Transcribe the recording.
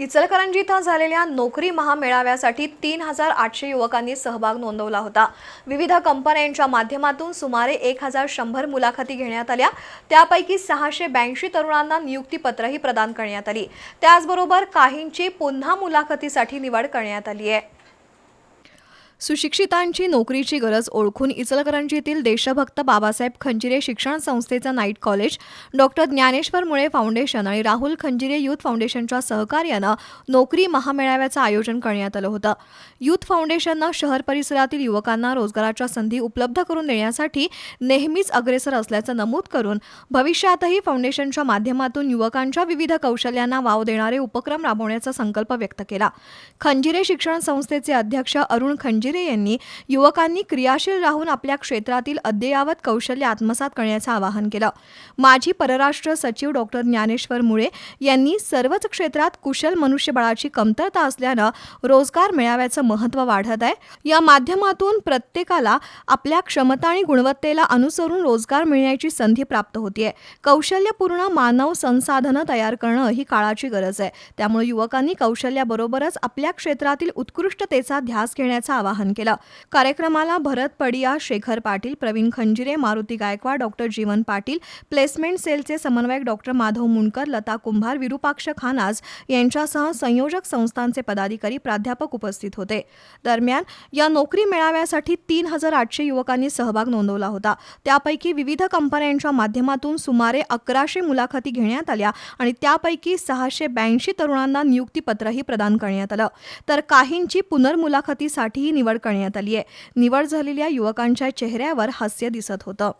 इचलकरंजी इथं झालेल्या नोकरी महामेळाव्यासाठी तीन हजार आठशे युवकांनी सहभाग नोंदवला होता. विविध कंपन्यांच्या माध्यमातून सुमारे एक हजार शंभर मुलाखती घेण्यात आल्या. त्यापैकी सहाशे ब्याऐंशी तरुणांना नियुक्तीपत्रही प्रदान करण्यात आली. त्याचबरोबर काहींची पुन्हा मुलाखतीसाठी निवड करण्यात आली आहे. सुशिक्षितांची नोकरीची गरज ओळखून इचलकरंजीतील देशभक्त बाबासाहेब खंजिरे शिक्षण संस्थेचं नाईट कॉलेज डॉक्टर ज्ञानेश्वर मुळे फाउंडेशन आणि राहुल खंजिरे यूथ फाउंडेशनच्या सहकार्यानं नोकरी महामेळाव्याचं आयोजन करण्यात आलं होतं. यूथ फाउंडेशननं शहर परिसरातील युवकांना रोजगाराच्या संधी उपलब्ध करून देण्यासाठी नेहमीच अग्रेसर असल्याचं नमूद करून भविष्यातही फाउंडेशनच्या माध्यमातून युवकांच्या विविध कौशल्यांना वाव देणारे उपक्रम राबवण्याचा संकल्प व्यक्त केला. खंजिरे शिक्षण संस्थेचे अध्यक्ष अरुण खंजिरे यांनी युवकांनी क्रियाशील राहून आपल्या क्षेत्रातील अद्ययावत कौशल्य आत्मसात करण्याचं आवाहन केलं. माजी परराष्ट्र सचिव डॉक्टर ज्ञानेश्वर मुळे यांनी सर्वच क्षेत्रात कुशल मनुष्यबळाची कमतरता असल्यानं रोजगार मेळाव्याचं महत्त्व वाढत आहे. या माध्यमातून प्रत्येकाला आपल्या क्षमता आणि गुणवत्तेला अनुसरून रोजगार मिळण्याची संधी प्राप्त होतीये. कौशल्यपूर्ण मानव संसाधनं तयार करणं ही काळाची गरज आहे. त्यामुळे युवकांनी कौशल्याबरोबरच आपल्या क्षेत्रातील उत्कृष्टतेचा ध्यास घेण्याचं आवाहन केलं. कार्यक्रमाला भरत पडिया शेखर पाटील प्रवीण खंजिरे मारुती गायकवाड डॉक्टर जीवन पाटील प्लेसमेंट सेलचे समन्वयक डॉक्टर माधव मुंडकर लता कुंभार विरुपाक्ष खानाज यांच्यासह संयोजक संस्थांचे पदाधिकारी प्राध्यापक उपस्थित होते. दरम्यान या नोकरी मेळाव्यासाठी तीन हजार आठशे युवकांनी सहभाग नोंदवला होता. त्यापैकी विविध कंपन्यांच्या माध्यमातून सुमारे अकराशे मुलाखती घेण्यात आल्या आणि त्यापैकी सहाशे ब्याऐंशी तरुणांना नियुक्तीपत्रही प्रदान करण्यात आलं. तर काहींची पुनर्मुलाखतीसाठीही निवड करण्यात आली आहे. निवड झालेल्या युवकांच्या चेहऱ्यावर हास्य दिसत होतं.